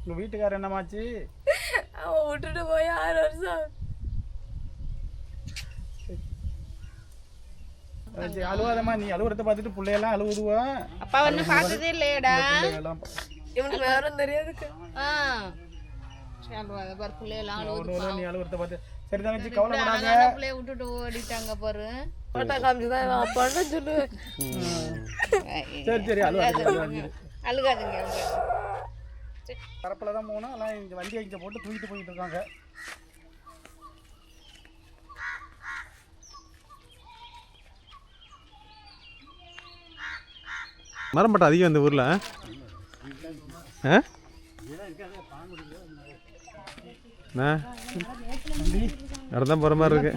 உங்கள் வீட்டுக்காரர் என்னமாச்சு? அவன் விட்டுட்டு போய் ஆறு வருஷம். அழுவாதம்மா நீ அழுவுறத பார்த்துட்டு பிள்ளையெல்லாம் அழுவுதுவா? அப்பா ஒண்ணு பார்த்ததே இல்லையடா. இவனுக்கு வேற தெரியாதுக்கு. ஆ. சொல்லுவாங்க பாரு பிள்ளையெல்லாம் ஒன்று நீ அழுவுறத பார்த்து சரி தங்கச்சி கவலைப்படாத. பிள்ளைய விட்டுட்டு ஓடிட்டாங்க பாரு. போட்டா காமிச்சுதான் இவன் அப்பான்னு சொல்லுவேன். சரி சரி அழுவாது அழுவாது அழுகாதுங்க. அழுகாது பரப்பில் தான் போகணும். எல்லாம் இந்த வண்டியை இங்கே போட்டு தூக்கிட்டு போயிட்டு இருக்காங்க. மரம்பட்டை அதிகம் இந்த ஊரில் நடந்தான் போகிற மாதிரி இருக்கு.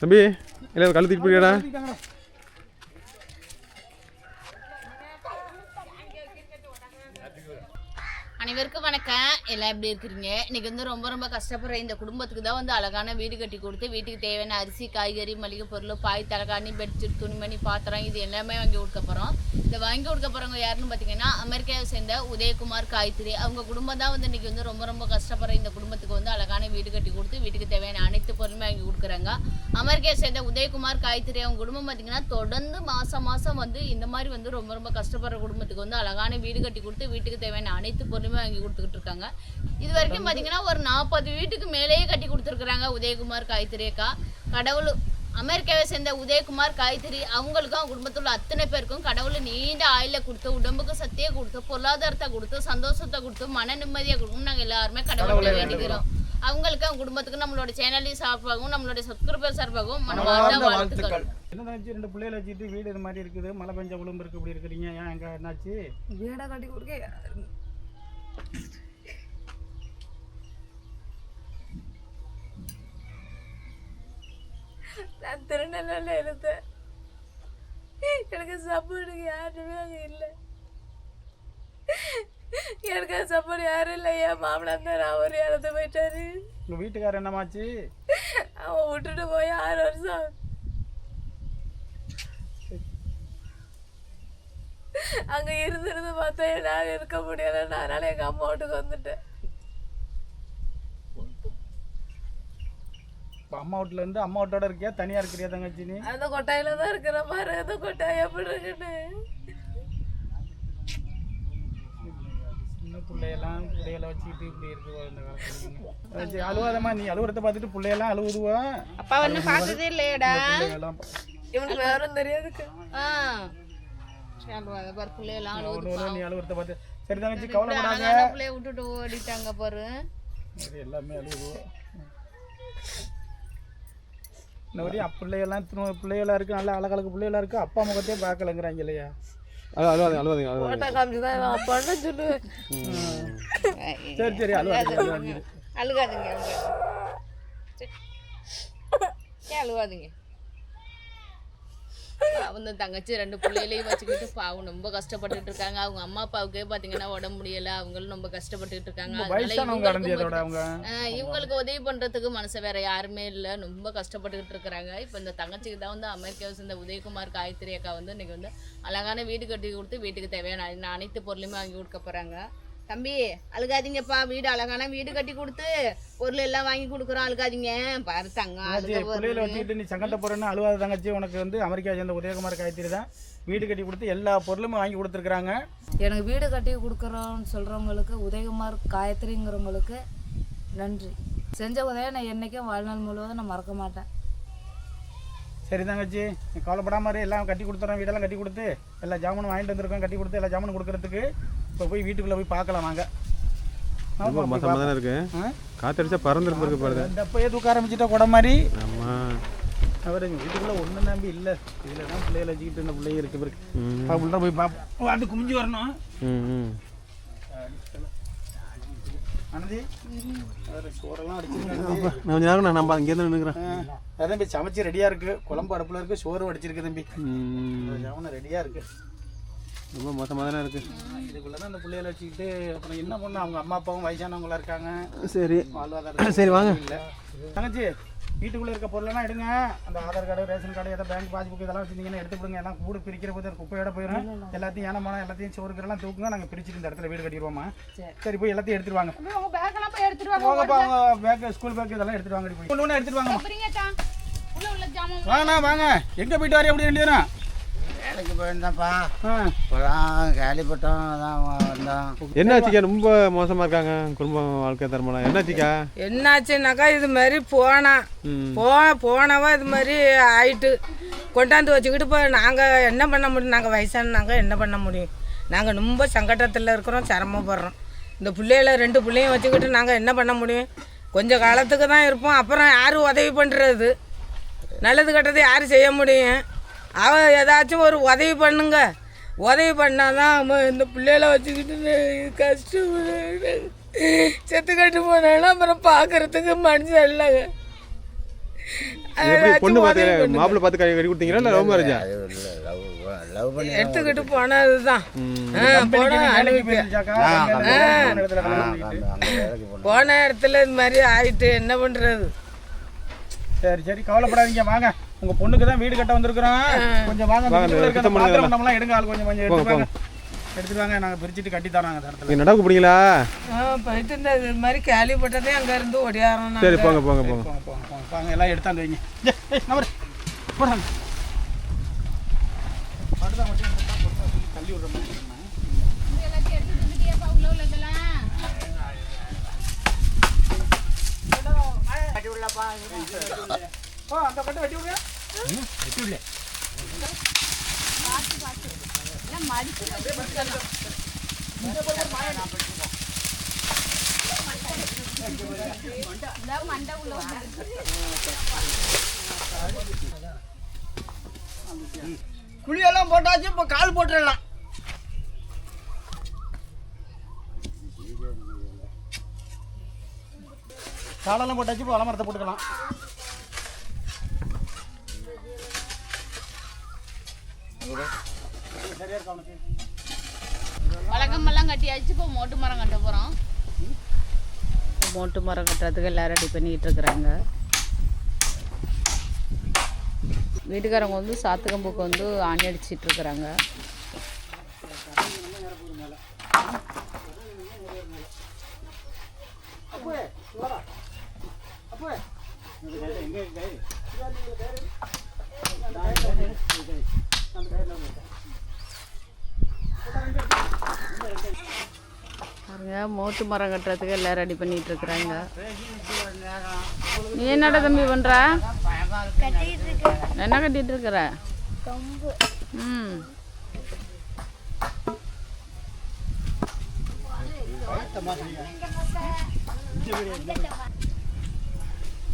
தம்பி இல்லை கழுத்திட்டு போயிடா எல்லாம் எப்படி இருக்கிறீங்க? இன்னைக்கு வந்து ரொம்ப ரொம்ப கஷ்டப்படுற இந்த குடும்பத்துக்கு தான் வந்து அழகான வீடு கட்டி கொடுத்து வீட்டுக்கு தேவையான அரிசி காய்கறி மளிகை பொருள் பாய் தலைகாணி பெட்ஷீட் துணிமணி பாத்திரம் இது எல்லாமே வாங்கி கொடுக்க போகிறோம் இந்த வாங்கி கொடுக்க போகிறவங்க யாருன்னு பார்த்தீங்கன்னா அமெரிக்காவை சேர்ந்த உதயகுமார் காய்த்திரி அவங்க குடும்பம் தான் வந்து இன்னைக்கு வந்து ரொம்ப ரொம்ப கஷ்டப்படுற இந்த குடும்பத்துக்கு வந்து அழகான வீடு கட்டி கொடுத்து வீட்டுக்கு தேவையான அனைத்து பொருளுமே வாங்கி கொடுக்குறாங்க. அமெரிக்காவை சேர்ந்த உதயகுமார் காயத்ரி அவங்க குடும்பம் பார்த்தீங்கன்னா தொடர்ந்து மாதம் மாதம் வந்து இந்த மாதிரி வந்து ரொம்ப ரொம்ப கஷ்டப்படுற குடும்பத்துக்கு வந்து அழகான வீடு கட்டி கொடுத்து வீட்டுக்கு தேவையான அனைத்து பொருளுமே வாங்கி கொடுத்துக்கிட்டு இருக்காங்க. இது வரைக்கும் பார்த்தீங்கன்னா ஒரு நாற்பது வீட்டுக்கு மேலேயே கட்டி கொடுத்துருக்குறாங்க உதயகுமார் அக்கா. கடவுள் அமெரிக்காவை சேர்ந்த உதயகுமார் காயத்ரி அவங்களுக்கும் அவங்க குடும்பத்தில் உள்ள அத்தனை பேருக்கும் கடவுள் நீண்ட ஆயில கொடுத்து உடம்புக்கு சக்தியை கொடுத்து பொருளாதாரத்தை கொடுத்து சந்தோஷத்தை கொடுத்து மன நிம்மதியை கொடுக்கும் நாங்கள் எல்லாருமே கடவுளை வேண்டிக்கிறோம். அவங்களுக்கு அவங்க குடும்பத்துக்கு நம்மளோட சேனலின் சார்பாகவும் நம்மளோட சப்ஸ்கிரைபர் சார்பாகவும் மனமார்ந்த வாழ்த்துக்கள். என்ன ரெண்டு பிள்ளைகளை வச்சுட்டு வீடு இது மாதிரி இருக்குது. மழை பெஞ்ச உளும்பு இருக்கு இப்படி இருக்கிறீங்க. ஏன் எங்க என்னாச்சு? வீடை கட்டி கொடுக்க யாரு? நான் திருநெல்வேலியில் இருந்தேன். எனக்கு சப்போர்ட்டுக்கு யாருமே அங்கே இல்லை. சப்போர்ட் யாரும் இல்லை என் மாமனார் தான் அவர் இறந்து போயிட்டாரு. உங்கள் வீட்டுக்காரர் என்னமாச்சு? அவன் விட்டுட்டு போய் ஆறு வருஷம். அங்க இருந்து இருந்து பார்த்தா என்னால இருக்க முடியல. அதனால எங்க அம்மா வீட்டுக்கு வந்துட்டேன். இப்போ அம்மா வீட்டில் இருந்து அம்மா வீட்டோட இருக்கியா? தனியாக இருக்கிறியா தங்கச்சி நீ அந்த கொட்டாயில தான் இருக்கிற மாதிரி அந்த கொட்டாய் எப்படி இருக்குன்னு? சின்ன பிள்ளையெல்லாம் பிள்ளைகளை வச்சுக்கிட்டு இப்படி இருக்கு இந்த காலத்துல. அழுவாதம்மா நீ அழுவுறத பார்த்துட்டு பிள்ளையெல்லாம் அழுவுதுவா? அப்பா ஒண்ணு பார்த்ததே இல்லையடா. இவனுக்கு வேற தெரியாதுக்கு ஆ. சொல்லுவாங்க பாரு பிள்ளையெல்லாம் ஒன்று ஒன்று நீ அழுவுறத பார்த்து சரி தங்கச்சி கவலைப்படாத. பிள்ளைய விட்டுட்டு ஓடிட்டாங்க பாரு. எல்லாமே அழுவுது. இந்த வரையும் பிள்ளைகள்லாம் திரு பிள்ளைகளாக இருக்குது நல்லா அழகழகு பிள்ளைகளாக இருக்குது அப்பா முகத்தையே பார்க்கலங்கிறாங்க இல்லையா? அது அழுவாதீங்க அழுவாதீங்க அழுவாதீங்க போட்டா காமிச்சுதான் இவன் அப்பான்னு சொல்லுவேன் சரி சரி அழுவாதீங்க அழுவாதீங்க அழுகாதீங்க அழுகாதீங்க சரி. ஏன் அழுவாதீங்க அவங்க தங்கச்சி ரெண்டு பிள்ளைகளையும் வச்சுக்கிட்டு பாவம் ரொம்ப கஷ்டப்பட்டுட்டு இருக்காங்க அவங்க அம்மா அப்பாவுக்கே பார்த்தீங்கன்னா உடம்பு முடியல. அவங்களும் ரொம்ப கஷ்டப்பட்டுட்டு இருக்காங்க அதனால இவங்களுக்கு உதவி பண்றதுக்கு மனசு வேற யாருமே இல்லை. ரொம்ப கஷ்டப்பட்டுக்கிட்டு இருக்கிறாங்க இப்போ இந்த தங்கச்சிக்கு தான் வந்து அமெரிக்காவை சேர்ந்த உதயகுமார் காயத்ரி அக்கா வந்து இன்னைக்கு வந்து அழகான வீடு கட்டி கொடுத்து வீட்டுக்கு தேவையான அனை- அனைத்து பொருளுமே வாங்கி கொடுக்க போறாங்க. தம்பி அழுகாதீங்கப்பா. வீடு அழகான வீடு கட்டி கொடுத்து பொருள் எல்லாம் வாங்கி கொடுக்குறோம் அழுகாதீங்க. பாரு தங்கம் பிள்ளைகளை வச்சுக்கிட்டு நீ சங்கட்ட போறேன்னு அழுவாத தங்கச்சி உனக்கு வந்து அமெரிக்கா சேர்ந்த உதயகுமார் காயத்ரி தான். வீடு கட்டி கொடுத்து எல்லா பொருளுமே வாங்கி கொடுத்துருக்குறாங்க. எனக்கு வீடு கட்டி கொடுக்குறோன்னு சொல்கிறவங்களுக்கு உதயகுமார் காயத்ரிங்கிறவங்களுக்கு நன்றி. செஞ்ச உதவியை நான் என்றைக்கும் வாழ்நாள் முழுவதும் நான் மறக்க மாட்டேன். சரி தங்கச்சி நீ கவலைப்படாம இரு. எல்லாம் கட்டி கொடுத்துறோம். வீடெல்லாம் கட்டி கொடுத்து எல்லா ஜாமானும் வாங்கிட்டு வந்திருக்கோம். கட்டி கொடுத்து எல்லா ஜாமானும் கொடுக்கறதுக்கு. இப்போ போய் வீட்டுக்குள்ளே போய் பார்க்கலாம் வாங்க. ரொம்ப மோசமாக தானே இருக்கு? காத்தடிச்சா பறந்துட்டு இருக்கு பாருங்க அப்பயே தூக்க ஆரம்பிச்சிட்டா கூட மாதிரி. ஆமாம் அவர் எங்கள் வீட்டுக்குள்ளே ஒன்றும் நம்பி இல்லை. இதில் தான் பிள்ளைகளை வச்சுக்கிட்டு பிள்ளைங்க இருக்கு பிறகு அவங்கள்ட்ட போய் பார்ப்போம் வாட்டு குமிஞ்சு வரணும். கொஞ்ச நேரம் நான் நம்ம அங்கேருந்து நின்றுக்கிறேன் அதான் தம்பி சமைச்சு ரெடியாக இருக்குது குழம்பு அடுப்பில் இருக்குது சோறு வடிச்சிருக்கு தம்பி. ரெடியாக இருக்குது ரொம்ப மோசமாக தானே இருக்கு. இதுக்குள்ள தான் அந்த பிள்ளைகளை வச்சுக்கிட்டு அப்புறம் என்ன பண்ண அவங்க அம்மா அப்பாவும் வயசானவங்களா இருக்காங்க. சரி. வாழ்வாதாரம் சரி வாங்க. இல்லை. தங்கச்சி வீட்டுக்குள்ளே இருக்க பொருளெல்லாம் எடுங்க. அந்த ஆதார் கார்டு ரேஷன் கார்டு ஏதாவது பேங்க் பாஸ்புக் இதெல்லாம் வச்சிருந்தீங்கன்னா எடுத்து விடுங்க எல்லாம் கூடு பிரிக்கிற போது குப்பையோட போயிடும் எல்லாத்தையும் ஏனமான எல்லாத்தையும் சோறுக்கிறெல்லாம் தூக்குங்க. நாங்கள் பிரிச்சுட்டு இந்த இடத்துல வீடு கட்டிடுவோமா? சரி. போய் எல்லாத்தையும் எடுத்துட்டு வாங்க. போங்கப்பா அவங்க பேக் ஸ்கூல் பேக் இதெல்லாம் எடுத்துட்டு வாங்க போய் ஒன்று ஒன்று எடுத்துட்டு வாங்க வாங்கண்ணா வாங்க எங்கே போயிட்டு வரீங்க அப்படி ரெண்டு வேலைக்கு போயிருந்தேன்ப்பா. இப்போதான் கேள்விப்பட்டோம் அதான் வந்தோம். என்னாச்சுக்கா ரொம்ப மோசமாக இருக்காங்க குடும்பம் வாழ்க்கை தரமெல்லாம்? என்னாச்சுக்கா? என்னாச்சுன்னாக்கா இது மாதிரி போனான் போ போனவன் இது மாதிரி ஆயிட்டு கொண்டாந்து வச்சுக்கிட்டு இப்போ நாங்கள் என்ன பண்ண முடியும்? நாங்கள் வயசானாங்க என்ன பண்ண முடியும்? நாங்கள் ரொம்ப சங்கடத்தில் இருக்கிறோம் சிரமப்படுறோம். இந்த பிள்ளைகள ரெண்டு பிள்ளையும் வச்சுக்கிட்டு நாங்கள் என்ன பண்ண முடியும்? கொஞ்ச காலத்துக்கு தான் இருப்போம். அப்புறம் யார் உதவி பண்ணுறது நல்லது கெட்டது யார் செய்ய முடியும்? அவ ஏதாச்சும் ஒரு உதவி பண்ணுங்க. உதவி பண்ணாதான் அவன் இந்த பிள்ளைகளை வச்சுக்கிட்டு கஷ்டப்படு செத்து கட்டு போனாலும் அப்புறம் பார்க்கறதுக்கு மனுஷன் இல்லைங்க பொண்ணு பார்த்து. மாப்பிள்ளை பார்த்து கட்டி கட்டி கொடுத்தீங்களா இல்லை லவ் மேரேஜா அது இல்லை லவ் லவ் பண்ணி எடுத்துக்கிட்டு போனது தான் போன இடத்துல இது மாதிரி ஆயிட்டு என்ன பண்ணுறது சரி சரி கவலைப்படாதீங்க வாங்க. உங்க பொண்ணுக்கு தான் வீடு கட்ட வந்திருக்கிறோம். கொஞ்சம் வாங்க பண்டம்லாம் எடுங்க ஆள் கொஞ்சம் கொஞ்சம் போங்க, எடுத்து வாங்க. எடுத்துட்டு வாங்க நாங்க பிரிச்சுட்டு கட்டி தரோம் அந்த இடத்துல. நீங்கள் நடக்க போறீங்களா போயிட்டு இந்த இது மாதிரி கேள்விப்பட்டதே அங்கேருந்து ஒடியாரோம் சரி போங்க போங்க போங்க. போங்க போங்க போங்க. வாங்க எல்லாம் எடுத்தாந்து வைங்க. நம்பர் போடாங்க தள்ளி விடுற மாதிரி இருக்குமா? ஓ அந்த கட்டு வெட்டி விடுங்க வெட்டி விடல எல்லாம் மடிச்சு வச்சு கொடுத்துடலாம். இந்த மண்டை உள்ள. குழியெல்லாம் போட்டாச்சு இப்போ கால் போட்டுடலாம். காலெல்லாம் போட்டாச்சு இப்போ வளமரத்தை போட்டுக்கலாம் சரியா இருக்கா உனக்கு வழக்கமெல்லாம் கட்டியாச்சு. இப்போ மோட்டு மரம் கட்ட போகிறோம் மோட்டு மரம் கட்டுறதுக்கு எல்லாம் ரெடி பண்ணிக்கிட்டு இருக்கிறாங்க. வீட்டுக்காரங்க வந்து சாத்துக்கம்புக்கு வந்து ஆணி அடிச்சிட்டு இருக்கிறாங்க. பாருங்க மோட்டு மரம் கட்டுறதுக்கு எல்லாம் ரெடி பண்ணிட்டு இருக்கிறாங்க. நீ என்னடா தம்பி பண்ற? என்ன கட்டிட்டு இருக்கிற? ம்.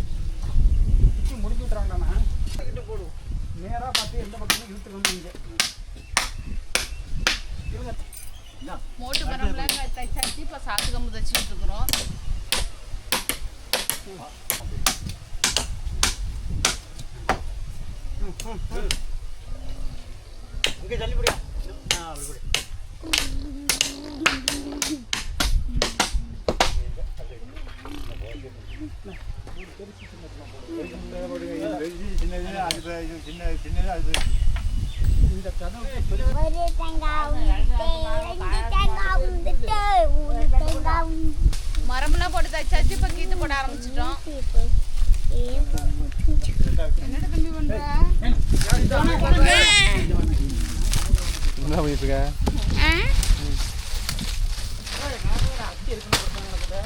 சுத்தி முடிச்சு போடுவோம் நேராக பார்த்து எந்த பக்கமும் இழுத்துட்டு வந்து இங்கே மோட்டு மரம்லாம் தைச்சாச்சு இப்போ சாத்து கம்பு தைச்சிட்டு இருக்கிறோம். இங்கே தள்ளி பிடி ஆ அப்படி பிடி. உண்டு. மரம்லாம் போட்டு தைச்சாச்சு இப்போ கீத்து போட ஆரம்பிச்சிட்டோம் என்னடா தம்பி பண்ற என்ன பண்ணிட்டு இருக்க ஆ? கு, கு, கு, கு, கு, கு. ஒரு பாட்டு போடுறா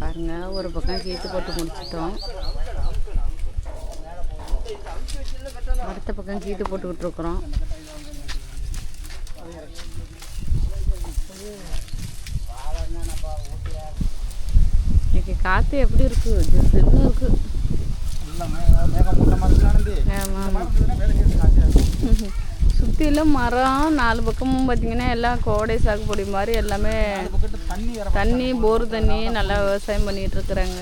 பாருங்க ஒரு பக்கம் கீத்து போட்டு முடிச்சிட்டோம். அடுத்த பக்கம் கீத்து போட்டுக்கிட்டு இருக்கிறோம். இன்னைக்கு காற்று எப்படி இருக்கு? ஜில்லுன்னு இருக்கு. சுற்றிலும் மரம் நாலு பக்கமும் பார்த்தீங்கன்னா எல்லாம் கோடை சாகுபடி மாதிரி எல்லாமே தண்ணி போர் தண்ணி நல்லா விவசாயம் பண்ணிட்டு இருக்கிறாங்க.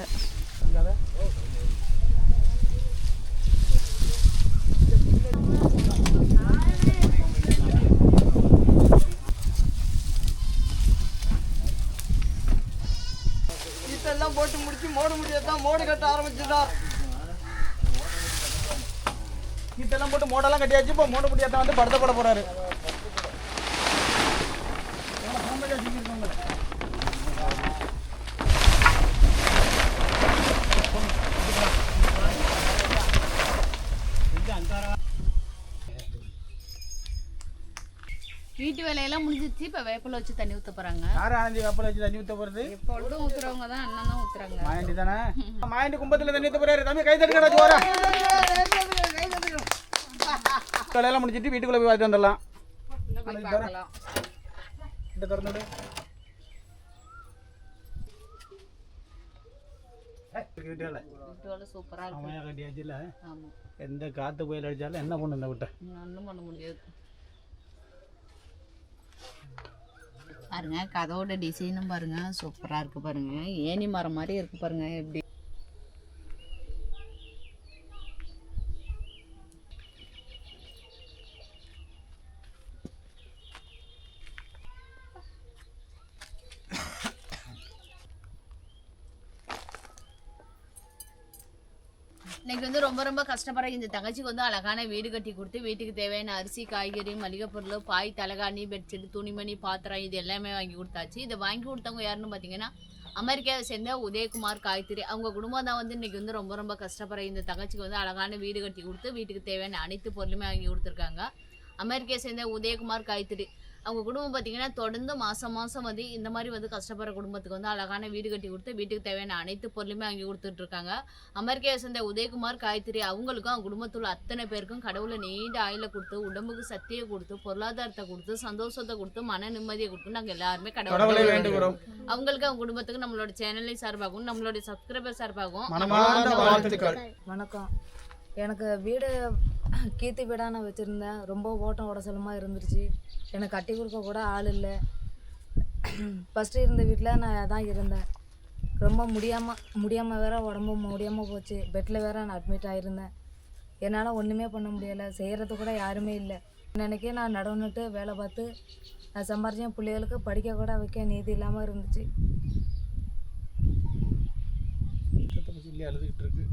எல்லாம் போட்டு முடிச்சு மோடு முடியாதான் மோடு கட்ட ஆரம்பிச்சுட்டார் இதெல்லாம் போட்டு மோடெல்லாம் கட்டியாச்சு. இப்போ மோட முடியாதான் வந்து படத்தை போட போறாரு. வீட்டு வேலையெல்லாம் முடிஞ்சிச்சு இப்போ வேப்பில வச்சு தண்ணி ஊற்ற போகிறாங்க யார் ஆனந்தி கப்பல் வச்சு தண்ணி ஊற்ற போறது? எப்பொழுதும் ஊற்றுறவங்க தான் அண்ணன் தான் ஊற்றுறாங்க மாயண்டி தானே? மாயண்டி கும்பத்தில் தண்ணி ஊற்ற போறாரு. தம்பி கை தட்டுக்கடா ஜோரா வேலையெல்லாம் முடிச்சிட்டு வீட்டுக்குள்ள போய் பார்த்துட்டு வந்துடலாம். இந்த கட்டியாச்சுல ஆமாம் எந்த காத்து புயல் அடிச்சாலும் என்ன பண்ணு இந்த விட்ட? ஒன்றும் பண்ண முடியாது. பாருங்க. கதவோட டிசைனும் பாருங்க. சூப்பராக இருக்கு பாருங்க. ஏணி மரம் மாதிரி இருக்கு பாருங்க. எப்படி இன்னைக்கு வந்து ரொம்ப கஷ்டப்படுற இந்த தங்கச்சிக்கு வந்து அழகான வீடு கட்டி கொடுத்து வீட்டுக்கு தேவையான அரிசி காய்கறி மளிகை பொருள் பாய் தலகாணி பெட்ஷீட் துணிமணி பாத்திரம் இது எல்லாமே வாங்கி கொடுத்தாச்சு. இதை வாங்கி கொடுத்தவங்க யாருன்னு பார்த்தீங்கன்னா அமெரிக்காவை சேர்ந்த உதயகுமார் காய்த்திரி அவங்க குடும்பம் தான் வந்து இன்னைக்கு வந்து ரொம்ப ரொம்ப கஷ்டப்படுற இந்த தங்கச்சிக்கு வந்து அழகான வீடு கட்டி கொடுத்து வீட்டுக்கு தேவையான அனைத்து பொருளுமே வாங்கி கொடுத்துருக்காங்க. அமெரிக்காவை சேர்ந்த உதயகுமார் காய்த்திரி அவங்க குடும்பம் பார்த்தீங்கன்னா தொடர்ந்து மாதம் மாதம் வந்து இந்த மாதிரி வந்து கஷ்டப்படுற குடும்பத்துக்கு வந்து அழகான வீடு கட்டி கொடுத்து வீட்டுக்கு தேவையான அனைத்து பொருளுமே வாங்கி கொடுத்துட்டு இருக்காங்க. அமெரிக்காவை சேர்ந்த உதயகுமார் காயத்ரி அவங்களுக்கும் அவங்க குடும்பத்தில் உள்ள அத்தனை பேருக்கும் கடவுளை நீண்ட ஆயில கொடுத்து உடம்புக்கு சக்தியை கொடுத்து பொருளாதாரத்தை கொடுத்து சந்தோஷத்தை கொடுத்து மன நிம்மதியை கொடுத்து நாங்கள் எல்லாருமே கடவுளை வேண்டுகிறோம். அவங்களுக்கு அவங்க குடும்பத்துக்கு நம்மளோட சேனலை சார்பாகவும் நம்மளுடைய சப்ஸ்கிரைபர் சார்பாகவும் வணக்கம். எனக்கு வீடு கீத்து வீடாக நான் வச்சுருந்தேன். ரொம்ப ஓட்டம் உடசலமாக இருந்துருச்சு. எனக்கு கட்டி கொடுக்க கூட ஆள் இல்லை. ஃபஸ்ட்டு இருந்த வீட்டில் நான் தான் இருந்தேன். ரொம்ப முடியாமல் முடியாமல் வேற உடம்பு முடியாமல் போச்சு. பெட்டில் வேற நான் அட்மிட் ஆகிருந்தேன் என்னால் ஒன்றுமே பண்ண முடியலை. செய்கிறது கூட யாருமே இல்லை. நினைக்கே நான் நடந்துட்டு வேலை பார்த்து நான் சம்பாரிச்சேன் பிள்ளைகளுக்கு படிக்க கூட வைக்க நீதி இல்லாமல் இருந்துச்சு. அழுதுகிட்டு இருக்கு.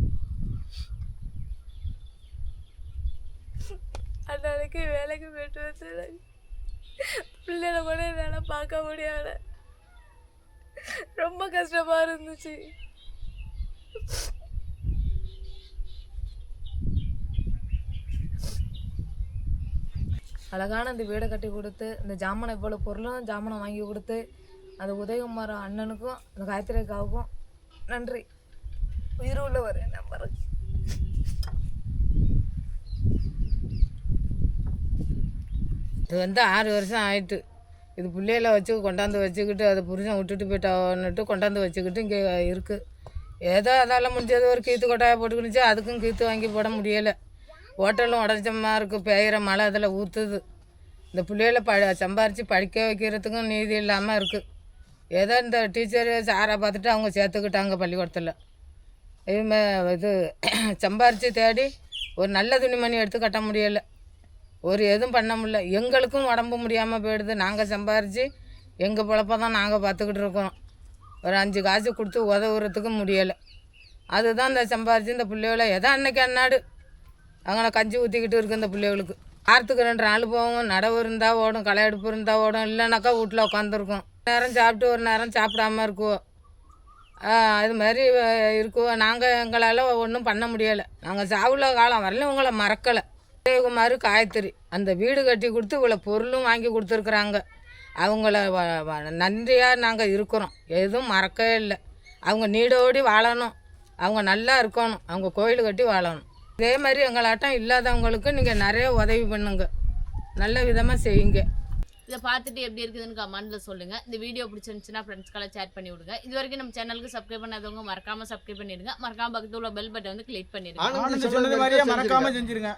அன்னைக்கு வேலைக்கு போயிட்டு வந்து பிள்ளைகளை கூட என்னால் பார்க்க முடியல. ரொம்ப கஷ்டமா இருந்துச்சு. அழகான இந்த வீடை கட்டி கொடுத்து இந்த ஜாமனை இவ்வளோ பொருளும் ஜாமனை வாங்கி கொடுத்து அந்த உதயகுமார் அண்ணனுக்கும் அந்த காயத்ரி அக்காவுக்கும் நன்றி. உயிர் உள்ளவர் நம்பர் இது வந்து ஆறு வருஷம் ஆயிட்டு. இது பிள்ளையில வச்சு கொண்டாந்து வச்சுக்கிட்டு அது புருஷன் விட்டுட்டு போயிட்டான்னுட்டு கொண்டாந்து வச்சுக்கிட்டு இங்கே இருக்குது ஏதோ அதால் முடிஞ்சது ஒரு கீத்து கொட்டாயை போட்டுக்கினுச்சு அதுக்கும் கீத்து வாங்கி போட முடியலை. ஹோட்டலும் உடஞ்சமாக இருக்குது பெய்கிற மழை அதில் ஊற்றுது இந்த பிள்ளைகள ப சம்பாரித்து படிக்க வைக்கிறதுக்கும் நீதி இல்லாமல் இருக்குது ஏதோ இந்த டீச்சர் சாரை பார்த்துட்டு அவங்க சேர்த்துக்கிட்டாங்க பள்ளிக்கூடத்தில். இதுமே இது சம்பாரித்து தேடி ஒரு நல்ல துணிமணி எடுத்து கட்ட முடியலை. ஒரு எதுவும் பண்ண முடியல. எங்களுக்கும் உடம்பு முடியாமல் போயிடுது. நாங்கள் சம்பாரித்து எங்கள் பொழப்ப தான் நாங்கள் பார்த்துக்கிட்டு இருக்கோம். ஒரு அஞ்சு காசு கொடுத்து உதவுறதுக்கும் முடியலை. அதுதான் இந்த சம்பாரித்து இந்த பிள்ளைகள. எதோ அன்னைக்கு அன்னாடு. அங்கே கஞ்சி ஊற்றிக்கிட்டு இருக்கு இந்த பிள்ளைகளுக்கு. வாரத்துக்கு ரெண்டு நாள் போவோம் நடவு இருந்தால் ஓடும் களை எடுப்பு இருந்தால் ஓடும். இல்லைனாக்கா வீட்டில் உட்காந்துருக்கோம். நேரம் சாப்பிட்டு ஒரு நேரம் சாப்பிடாம இருக்குவோம் அது மாதிரி இருக்குவோம் நாங்கள் எங்களால் ஒன்றும் பண்ண முடியலை. நாங்கள் சாவுல காலம் வரலையும் உங்களை மறக்கலை. விஜயகுமார் காயத்ரி. அந்த வீடு கட்டி கொடுத்து இவ்வளோ பொருளும் வாங்கி கொடுத்துருக்குறாங்க. அவங்கள நன்றியாக நாங்கள் இருக்கிறோம். எதுவும் மறக்கவே இல்லை. அவங்க நீடோடி வாழணும். அவங்க நல்லா இருக்கணும். அவங்க கோயில் கட்டி வாழணும். இதே மாதிரி எங்களாட்டம் இல்லாதவங்களுக்கு நீங்கள் நிறைய உதவி பண்ணுங்க. நல்ல விதமாக செய்யுங்க. இதை பார்த்துட்டு எப்படி இருக்குதுன்னு கமெண்ட்ல சொல்லுங்க. இந்த வீடியோ பிடிச்சிருந்துச்சுன்னா ஃப்ரெண்ட்ஸ்க்கெல்லாம் ஷேர் பண்ணி விடுங்க. இது வரைக்கும் நம்ம சேனலுக்கு சப்ஸ்கிரைப் பண்ணாதவங்க மறக்காம சப்ஸ்கிரைப் பண்ணிடுங்க. மறக்காம பக்கத்துல உள்ள பெல் பட்டன் வந்து கிளிக் பண்ணிடுங்க. ஆனந்த் சொன்னது மாதிரியே மறக்காம செஞ்சிருங்க.